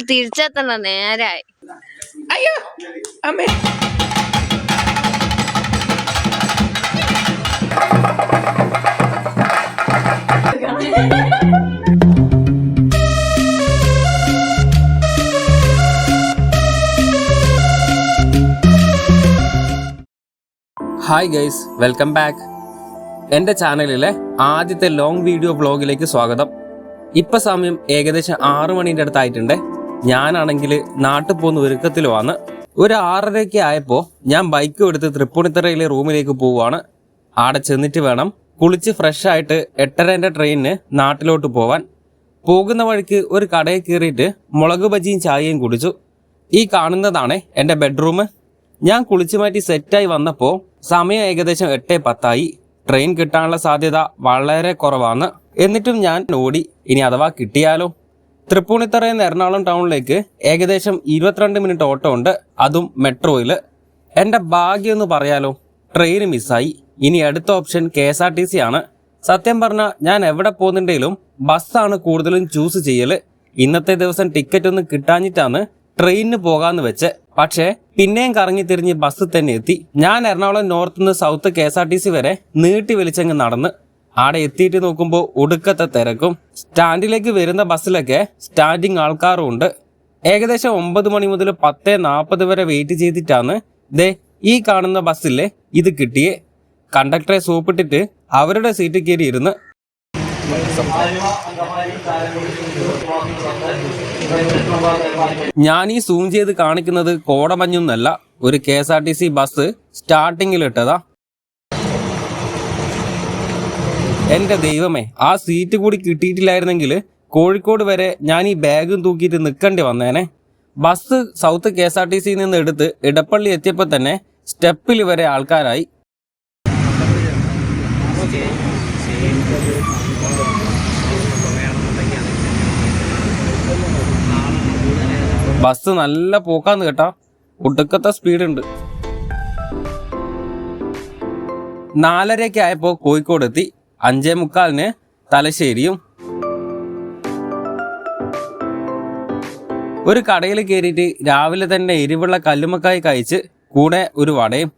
തിരിച്ചെത്തണ നേരായി. അയ്യോ അമ്മേ. ഹായ് ഗൈസ് വെൽക്കം ബാക്ക് എന്റെ ചാനലിലെ ആദ്യത്തെ ലോങ് വീഡിയോ വ്ലോഗിലേക്ക് സ്വാഗതം. ഇപ്പം സമയം ഏകദേശം ആറു മണീന്റെ അടുത്തായിട്ടുണ്ട്. ഞാനാണെങ്കിൽ നാട്ടിൽ പോകുന്ന ഒരുക്കത്തിലുമാണ്. ഒരു ആറരയ്ക്ക് ആയപ്പോൾ ഞാൻ ബൈക്ക് എടുത്ത് തൃപ്പൂണിത്തറയിലെ റൂമിലേക്ക് പോവുകയാണ്. ആടെ ചെന്നിട്ട് വേണം കുളിച്ച് ഫ്രഷ് ആയിട്ട് എട്ടരന്റെ ട്രെയിനിന് നാട്ടിലോട്ട് പോവാൻ. പോകുന്ന വഴിക്ക് ഒരു കടയിൽ കയറിയിട്ട് മുളക് ബജിയും ചായയും കുടിച്ചു. ഈ കാണുന്നതാണ് എന്റെ ബെഡ്റൂം ഞാൻ കുളിച്ചു മാറ്റി സെറ്റായി വന്നപ്പോൾ സമയം ഏകദേശം എട്ടേ പത്തായി. ട്രെയിൻ കിട്ടാനുള്ള സാധ്യത വളരെ കുറവാണ്. എന്നിട്ടും ഞാൻ ഓടി. ഇനി അഥവാ കിട്ടിയാലോ? തൃപ്പൂണിത്തറയിൽ നിന്ന് എറണാകുളം ടൗണിലേക്ക് ഏകദേശം ഇരുപത്തിരണ്ട് മിനിറ്റ് ഓട്ടോ ഉണ്ട്. അതും മെട്രോയിൽ. എന്റെ ഭാഗ്യം എന്ന് പറയാലോ ട്രെയിൻ മിസ്സായി ഇനി അടുത്ത option K S R T C ആണ്. സത്യം പറഞ്ഞാൽ ഞാൻ എവിടെ പോകുന്നുണ്ടെങ്കിലും ബസ്സാണ് കൂടുതലും ചൂസ് ചെയ്യൽ ഇന്നത്തെ ദിവസം ടിക്കറ്റ് ഒന്നും കിട്ടാഞ്ഞിട്ടാണ് ട്രെയിനിന് പോകാമെന്ന് വെച്ച്. പക്ഷേ പിന്നെയും കറങ്ങി തിരിഞ്ഞ് ബസ് തന്നെ എത്തി. ഞാൻ എറണാകുളം നോർത്ത് നിന്ന് south K S R T C വരെ നീട്ടി വലിച്ചങ്ങ് നടന്ന് ആടെ എത്തിയിട്ട് നോക്കുമ്പോൾ ഒടുക്കത്തെ തിരക്കും. സ്റ്റാൻഡിലേക്ക് വരുന്ന ബസ്സിലൊക്കെ സ്റ്റാൻഡിങ് ആൾക്കാരും ഉണ്ട്. ഏകദേശം ഒമ്പത് മണി മുതൽ പത്ത് നാൽപ്പത് വരെ വെയിറ്റ് ചെയ്തിട്ടാണ് ദേ ഈ കാണുന്ന ബസ്സിലെ ഇത് കിട്ടിയേ. കണ്ടക്ടറെ സൂപ്പിട്ടിട്ട് അവരുടെ സീറ്റ് കയറി ഇരുന്ന്. ഞാൻ ഈ സൂം ചെയ്ത് കാണിക്കുന്നത് കോടമഞ്ഞൊന്നല്ല ഒരു K S R T C bus സ്റ്റാർട്ടിങ്ങിൽ എന്റെ ദൈവമേ ആ സീറ്റ് കൂടി കിട്ടിയിട്ടില്ലായിരുന്നെങ്കിൽ കോഴിക്കോട് വരെ ഞാൻ ഈ ബാഗും തൂക്കിയിട്ട് നിൽക്കേണ്ടി വന്നേനെ. Bus south K S R T സിയിൽ നിന്ന് എടുത്ത് ഇടപ്പള്ളി എത്തിയപ്പോൾ തന്നെ സ്റ്റെപ്പിൽ വരെ ആൾക്കാരായി. ബസ് നല്ല പോക്കാന്ന് കേട്ടാ. ഒടുക്കത്തെ സ്പീഡ് ഉണ്ട്. നാലരയ്ക്ക് ആയപ്പോൾ കോഴിക്കോട് എത്തി അഞ്ചേ മുക്കാലിന് തലശ്ശേരിയും. ഒരു കടയിൽ കയറിയിട്ട് രാവിലെ തന്നെ എരിവുള്ള കല്ലുമക്കായി കഴിച്ച് കൂടെ ഒരു വടയും.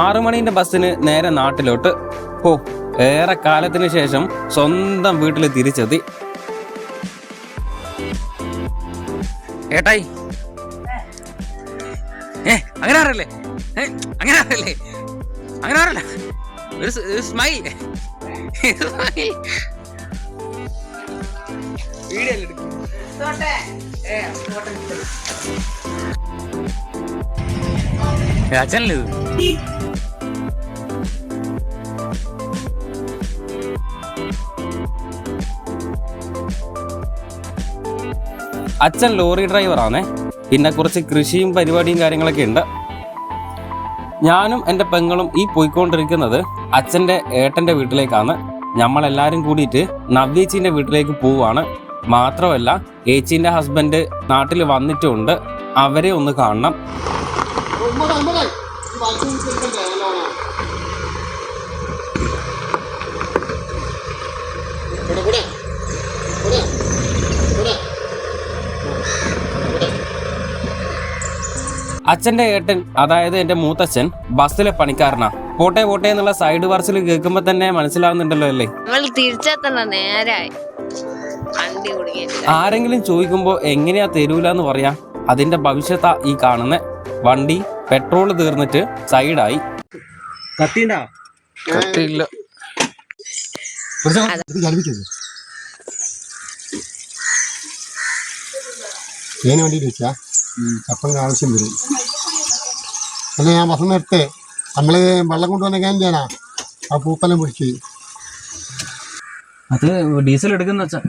ആറു മണീന്റെ ബസ്സിന് നേരെ നാട്ടിലോട്ട് ഓ ഏറെ കാലത്തിന് ശേഷം സ്വന്തം വീട്ടിൽ തിരിച്ചെത്തി. ഏട്ടായി അങ്ങനെ ആറല്ലേ അങ്ങനെ ആറല്ലേ അങ്ങനെ ആറല്ല ഒരു സ്മൈൽ അച്ഛൻ ലോറി ഡ്രൈവറാണേ പിന്നെ കുറച്ച് കൃഷിയും പരിപാടിയും കാര്യങ്ങളൊക്കെ ഉണ്ട്. ഞാനും എന്റെ പെങ്ങളും ഈ പോയിക്കൊണ്ടിരിക്കുന്നത് അച്ഛന്റെ ഏട്ടന്റെ വീട്ടിലേക്കാണ്. നമ്മളെല്ലാവരും കൂടിയിട്ട് നവ്യേച്ചീന്റെ വീട്ടിലേക്ക് പോവുകയാണ് മാത്രമല്ല ഏച്ചീന്റെ ഹസ്ബൻഡ് നാട്ടിൽ വന്നിട്ടുമുണ്ട് അവരെ ഒന്ന് കാണണം. അച്ഛന്റെ ഏട്ടൻ അതായത് എന്റെ മൂത്തച്ഛൻ ബസ്സിലെ പണിക്കാരനാ. പോട്ടെ പോട്ടെ എന്നുള്ള സൈഡ് വർസിൽ കേൾക്കുമ്പോ തന്നെ മനസ്സിലാവുന്നുണ്ടല്ലോ അല്ലേ? നമ്മൾ തിരിച്ചെത്തണ നേരായി. ആരെങ്കിലും ചോദിക്കുമ്പോ എങ്ങനെയാ തരൂല എന്ന് പറയാ. അതിന്റെ ഭവിഷ്യത്താ ഈ കാണുന്ന. വണ്ടി പെട്രോൾ തീർന്നിട്ട് സൈഡായി. കത്തിണ്ടാ കത്തിയില്ല. വെച്ചാ ആവശ്യം വരും. അല്ല ഞാൻ വസം നിർത്തേ. നമ്മൾ വെള്ളം കൊണ്ടുവന്ന ചെയ്യാനാ ആ പൂപ്പലം പിടിച്ച്. അത് ഡീസൽ എടുക്കുന്ന വെച്ചാ.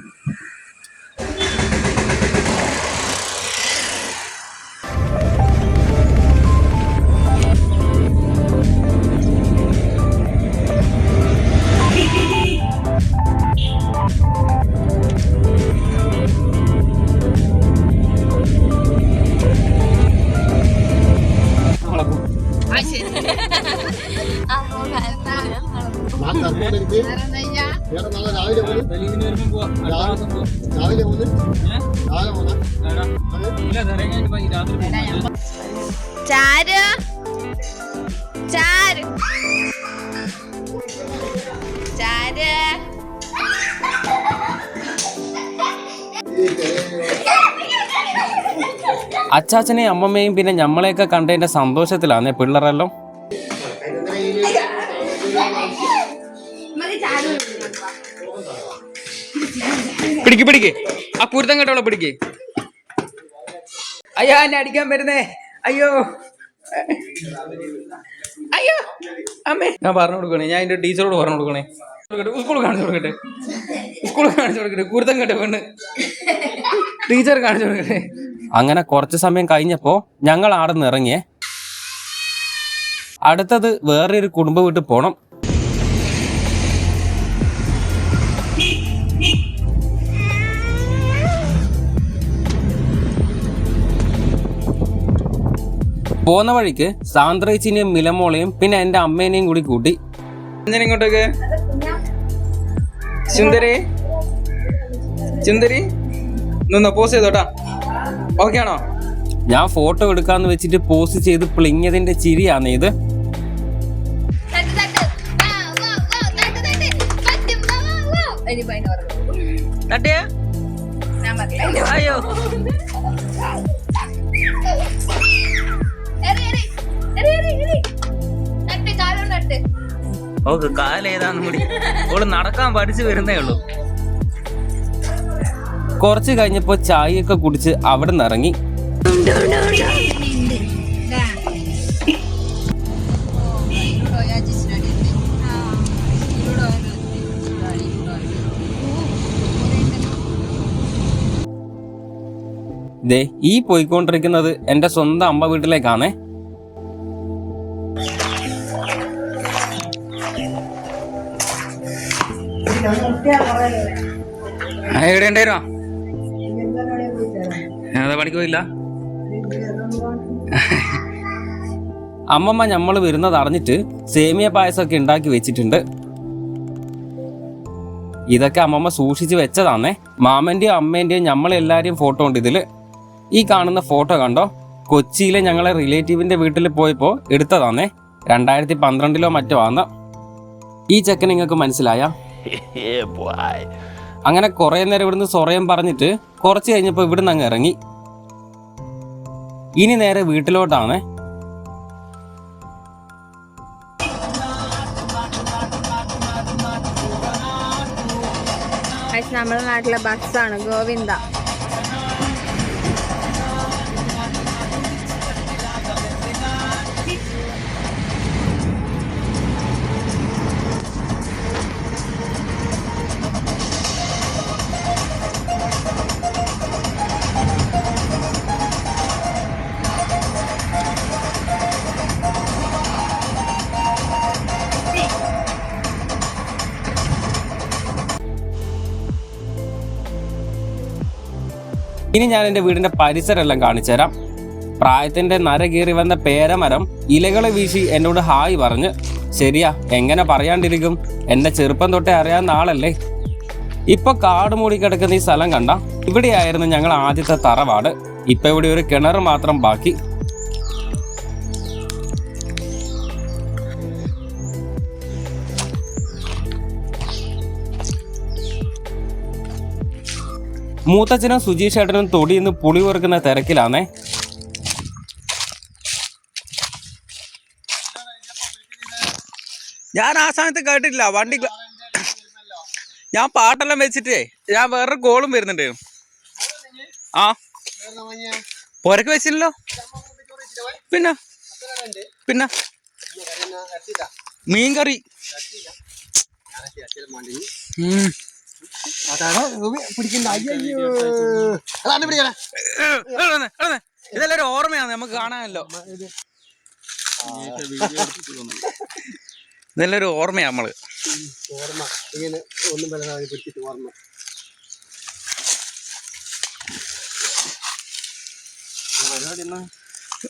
എനിക്ക് വേറെ നാളെ രാവിലെ പോവാ. രാവിലെ പോകുന്നു? രാവിലെ പോകും ചാരു. ചാരു. ചാരു. അച്ചാച്ചനെയും അമ്മമ്മയും പിന്നെ ഞമ്മളെയൊക്കെ കണ്ടതിന്റെ സന്തോഷത്തിലാന്നേ പിള്ളേരെല്ലാം? പിടിക്ക് പിടിക്ക്. ആ കുരുത്തം കേട്ടോളെ പിടിക്ക്. അയ്യോ എന്നെ അടിക്കാൻ വരുന്നേ. അയ്യോ. അയ്യോ. അമ്മേ. ഞാൻ പറഞ്ഞു കൊടുക്കണേ ഞാൻ എന്റെ ടീച്ചറോട് പറഞ്ഞു കൊടുക്കണേ. സ്കൂൾ കാണിച്ചു കൊടുക്കട്ടെ. സ്കൂൾ കാണിച്ചു കൊടുക്കട്ടെ. കുരുത്തം കേട്ടോ പെണ്ണ്. ടീച്ചർ കാണിച്ചു കൊടുക്കട്ടെ. അങ്ങനെ കുറച്ച് സമയം കഴിഞ്ഞപ്പോ ഞങ്ങൾ ആടെ നിന്ന് ഇറങ്ങിയേ. അടുത്തത് വേറൊരു കുടുംബ വിട്ട് പോണം. പോന്ന വഴിക്ക് സാന്ദ്രേച്ചിനെയും മിലമോളെയും പിന്നെ എന്റെ അമ്മേനെയും കൂടി കൂട്ടി. ഞാൻ ഇങ്ങോട്ടേക്ക്? സുന്ദരി? സുന്ദരി? നിന്നോ പോസ് ചെയ്തോട്ടാ. ഓക്കെ ആണോ? ഞാൻ ഫോട്ടോ എടുക്കാന്ന് വെച്ചിട്ട് പോസ്റ്റ് ചെയ്ത് പ്ലിങ്ങിയതിന്റെ ചിരിയാണ് ഇത്. തട്ട് ഓക്കെ കാലേതാന്ന് കൂടി ഓൾ നടക്കാൻ പഠിച്ചു വരുന്നേ ഉള്ളൂ. കുറച്ച് കഴിഞ്ഞപ്പോ ചായയൊക്കെ കുടിച്ച് അവിടെ നിന്ന് ഇറങ്ങി. ദേ ഈ പോയിക്കൊണ്ടിരിക്കുന്നത് എന്റെ സ്വന്തം അമ്മ വീട്ടിലേക്കാണേ. എവിടെ ഉണ്ടായിരുന്നോ? ഞാനത് പണിക്ക് പോയില്ല. അമ്മമ്മ നമ്മൾ വരുന്നത് അറിഞ്ഞിട്ട് സേമിയ പായസമൊക്കെ ഉണ്ടാക്കി വെച്ചിട്ടുണ്ട്. ഇതൊക്കെ അമ്മമ്മ സൂക്ഷിച്ച് വെച്ചതാണേ മാമന്റെയും അമ്മേന്റെയും ഞമ്മളെല്ലാരെയും ഫോട്ടോ ഉണ്ട് ഇതിൽ. ഈ കാണുന്ന ഫോട്ടോ കണ്ടോ? കൊച്ചിയിലെ ഞങ്ങളെ റിലേറ്റീവിന്റെ വീട്ടിൽ പോയപ്പോൾ എടുത്തതാണേ രണ്ടായിരത്തി പന്ത്രണ്ടിലോ മറ്റോ ആന്ന്. ഈ ചെക്കൻ നിങ്ങൾക്ക് മനസ്സിലായ? അങ്ങനെ കുറെ നേരം ഇവിടുന്ന് സൊറയം പറഞ്ഞിട്ട് കുറച്ച് കഴിഞ്ഞപ്പോൾ ഇവിടുന്ന് അങ്ങ് ഇറങ്ങി. ഇനി നേരെ വീട്ടിലോട്ടാണ്. നമ്മുടെ നാട്ടിലെ ബസ്സാണ് ഗോവിന്ദ. ഇനി ഞാൻ എന്റെ വീടിന്റെ പരിസരമെല്ലാം കാണിച്ചു തരാം. പ്രായത്തിന്റെ നര കീറി വന്ന പേരമരം ഇലകളെ വീശി എന്നോട് ഹായ് പറഞ്ഞ് ശരിയാ എങ്ങനെ പറയാണ്ടിരിക്കും? എന്റെ ചെറുപ്പം തൊട്ടേ അറിയാവുന്ന ആളല്ലേ? ഇപ്പൊ കാട് മൂടി കിടക്കുന്ന ഈ സ്ഥലം കണ്ട ഇവിടെയായിരുന്നു ഞങ്ങൾ ആദ്യത്തെ തറവാട്. ഇപ്പൊ ഇവിടെ ഒരു കിണർ മാത്രം ബാക്കി. മൂത്തച്ഛനും സുജീഷ് ഏട്ടനും തൊടിയിന്ന് പുളി വെറുക്കുന്ന തിരക്കിലാണേ. ഞാൻ ആ സമയത്ത് കേട്ടിട്ടില്ല. വണ്ടി ഞാൻ പാട്ടെല്ലാം വെച്ചിട്ടേ ഞാൻ വേറൊരു കോളും വരുന്നുണ്ട്. ആ. പുരക്ക് വെച്ചില്ലല്ലോ. പിന്നെ. പിന്നെ. മീൻകറി. അതാണ് പിടിക്കുന്ന അയ്യോ അതാണ് പിടിക്കണേ. ഇതെല്ലാം ഒരു ഓർമ്മയാണ്. നമുക്ക് കാണാനല്ലോ. ഇതെല്ലാം ഒരു ഓർമ്മയാ നമ്മൾ. ഓർമ്മ. ഇങ്ങനെ ഒന്നും വലുതായി പിടിച്ചിട്ട് ഓർമ്മ.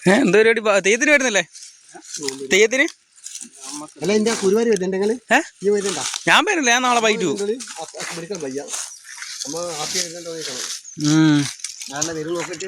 ഏ, എന്ത് പരിപാടി? തെയ്യത്തിന് വരുന്നില്ലേ? തെയ്യത്തിന്? അല്ല എന്റെ കുരുവാരി വരുന്നുണ്ടെങ്കിൽ ഈ വരുന്നുണ്ടാ? ഞാൻ വരില്ല ഞാൻ നാളെ വൈകിട്ടു പഠിക്കാൻ വയ്യ. അമ്മ ഗുരുവായൂർ വയ്യ നോക്കണം ഉം. നാളെ വരും നോക്കിയിട്ട്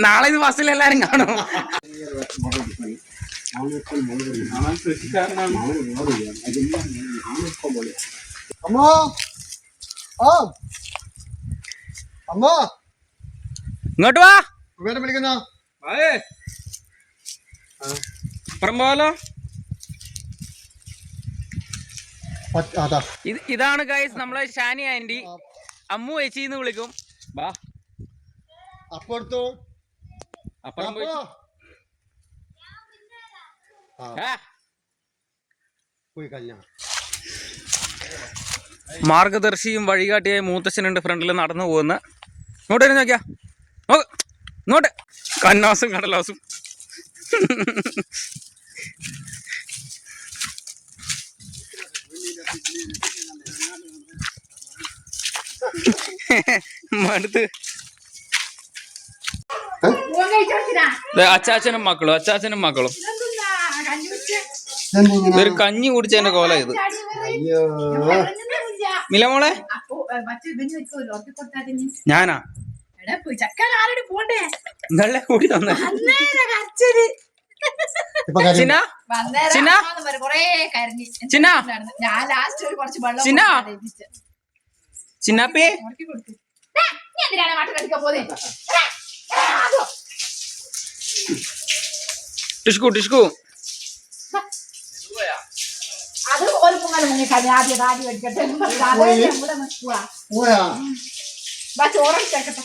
നാളെ ഇത് ബസ്സിൽ എല്ലാരും കാണും. അമ്മോ. അമ്മോ. ഇങ്ങോട്ട് വാ. വേറെ വിളിക്കുന്നോ? അപ്പുറം ഇത് ഇതാണ് ഗൈസ് നമ്മളെ ഷാനി ആന്റി. അമ്മു ചേച്ചി എന്ന് വിളിക്കും. വാ അപ്പുറത്തോ? അപ്പുറം പോയി. പോയി മാർഗദർശിയും വഴികാട്ടിയായ മൂത്തച്ഛനുണ്ട് ഫ്രണ്ടിൽ നടന്നു പോകുന്ന. ഇങ്ങോട്ട് നോക്കിയാ. നോട്ട് ഇങ്ങോട്ട്. കന്നാസും കടലാസും. മടുത്ത്. ദേ അച്ചാച്ചനും മക്കളും അച്ചാച്ചനും മക്കളും. ഇതൊരു കഞ്ഞി കുടിച്ചതിന്റെ കോല ഇത്. അയ്യോ. മിലമോളെ? ഞാനാ? നല്ല കൂടി തന്നെ. ഇപ്പൊ കാര്യം ചിന്ന? ചിന്ന? കൊറേ കരഞ്ഞ് ചിന്ന ഞാൻ ലാസ്റ്റ് ഒരു കുറച്ച് വെള്ളം ചിന്ന? കൊടുത്ത് ഏൽപ്പിച്ച്. ചിന്നാപ്പി ഉണക്കി കൊടുത്തു. ഏ, നീ എന്തിനാണ് മാട്ട് കടിക്കാൻ പോകുന്നത്? ഏ, ഏ, അതോ? ടിഷ്കു ടിഷ്കു അത് ഒരു പൊങ്ങൽ മുങ്ങിക്കളഞ്ഞ് ആദ്യം ആദ്യം വെക്കട്ടെ എന്ന് പറഞ്ഞത് അതേ ഇവിടെ നിൽക്കുക പോയാ ചോറെടുത്തേക്കട്ടെ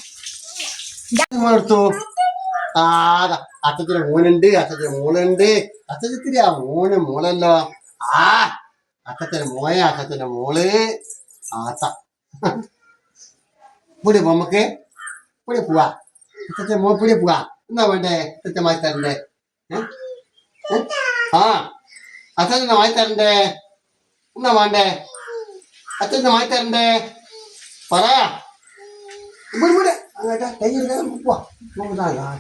എടുത്തു ആ അതാ അച്ഛത്തിന് മോനുണ്ട് അച്ഛത്തിന് മോളുണ്ട് അച്ഛത്തിന് ആ മോന് മോളല്ലോ ആ അച്ഛത്തിന് മോയ അച്ഛത്തിന് മോൾ ആത്ത ഇവിടെ നമുക്ക് ഇവിടെ പോവാ. അച്ഛത്തെ മോ ഇവിടെ പോവാ. എന്നാ വേണ്ടേ? അച്ഛത്തെ മായി തരണ്ടേ? ആ. അച്ഛനെ മായി തരണ്ടേ? എന്നാ വേണ്ടേ? അച്ഛനെ മായി തരണ്ടേ? പറ. ഇവിടെ ഇവിടെ അങ്ങോട്ട് കൈ എടുക്കാൻ പോവാ.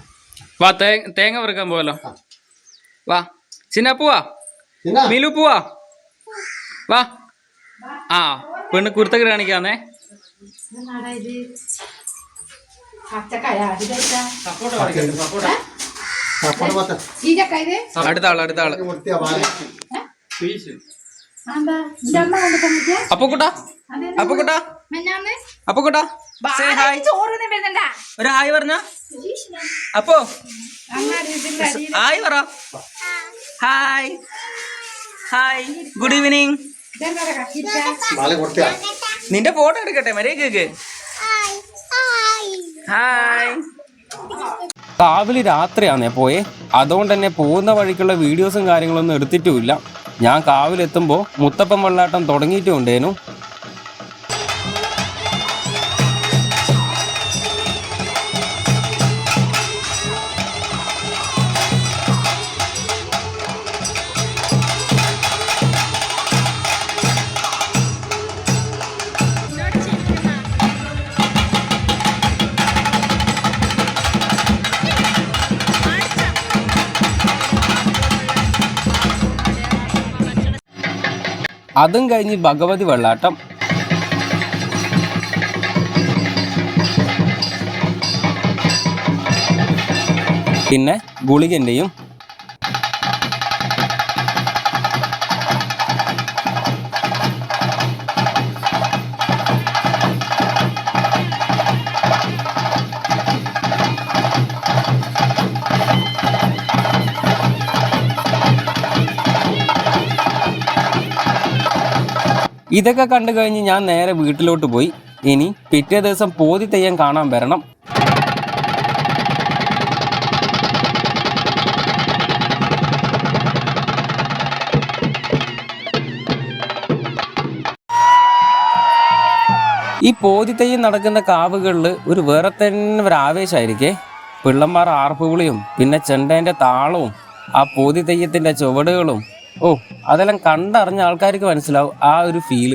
വാ തേങ്ങ വറുക്കാൻ പോവല്ലോ വാ. മിലു പോവാ. വാ. ആ പെണ്ണ് കുർത്തക്ക് കാണിക്കാന്നേ. എന്നാടാ ഇത് പച്ചക്കായ. അത് കഴിച്ചാ? അപ്പുറം പത്ത് ചീരക്കായ ഇത് അടുത്ത ആൾ അടുത്ത ആൾ ആണ്ടാ നിന്റെ അമ്മ കൊണ്ട് തന്നിട്ട്? അപ്പക്കുട്ടാ. അപ്പക്കുട്ടാ. മെന്നാന്ന് അപ്പക്കുട്ടാ. Say hi. ചോറിന് വരുന്നുണ്ടാ? ഒരു ഹായ് പറഞ്ഞ അപ്പോ ഹായ് പറ. ഹായ് ഹായ് ഗുഡ് ഈവനിങ് നിന്റെ ഫോട്ടോ എടുക്കട്ടെ മരേ കേക്ക് ഹായ് രാത്രിയാണ് രാത്രിയാണേ പോയെ. അതുകൊണ്ട് തന്നെ പോകുന്ന വഴിക്കുള്ള വീഡിയോസും കാര്യങ്ങളൊന്നും എടുത്തിട്ടുമില്ല. ഞാൻ കാവിലെത്തുമ്പോൾ മുത്തപ്പൻ വെള്ളാട്ടം തുടങ്ങിയിട്ടുണ്ടേനു. അതും കഴിഞ്ഞ് ഭഗവതി വെള്ളാട്ടം. പിന്നെ ഗുളികന്റെയും ഇതൊക്കെ കണ്ടു കഴിഞ്ഞ് ഞാൻ നേരെ വീട്ടിലോട്ട് പോയി. ഇനി പിറ്റേ ദിവസം പോതി തെയ്യം കാണാൻ വരണം. ഈ പോതിത്തെയ്യം നടക്കുന്ന കാവുകളിൽ ഒരു വേറെ തന്നെ ഒരു ആവേശമായിരിക്കേ പിള്ളന്മാർ ആർപ്പുവിളിയും പിന്നെ ചെണ്ടേന്റെ താളവും ആ പോതിത്തെയ്യത്തിന്റെ ചുവടുകളും ഓ അതെല്ലാം കണ്ടറിഞ്ഞ ആൾക്കാർക്ക് മനസ്സിലാവും ആ ഒരു ഫീൽ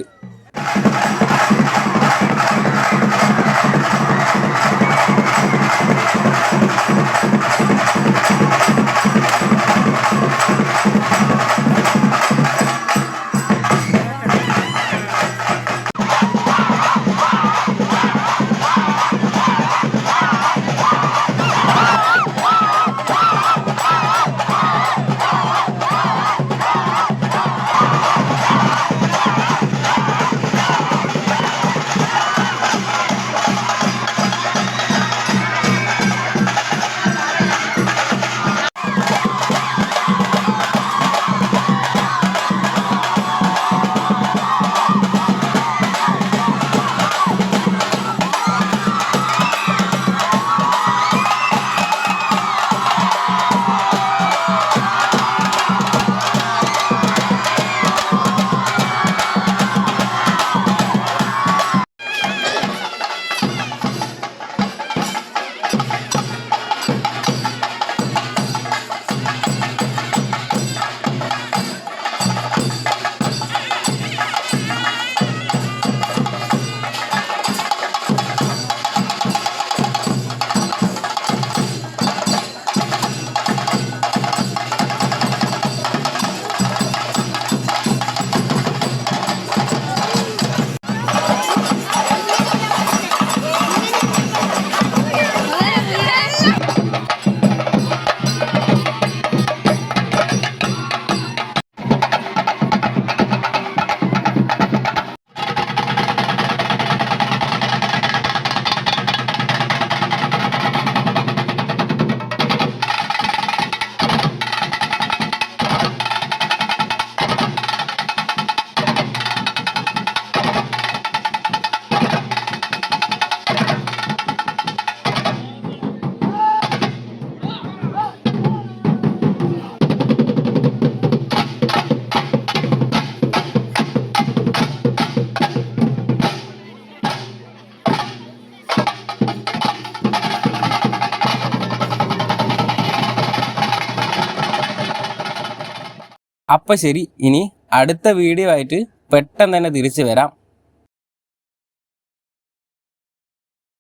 അപ്പം ശരി ഇനി അടുത്ത വീഡിയോ ആയിട്ട് പെട്ടെന്ന് തന്നെ തിരിച്ചു വരാം.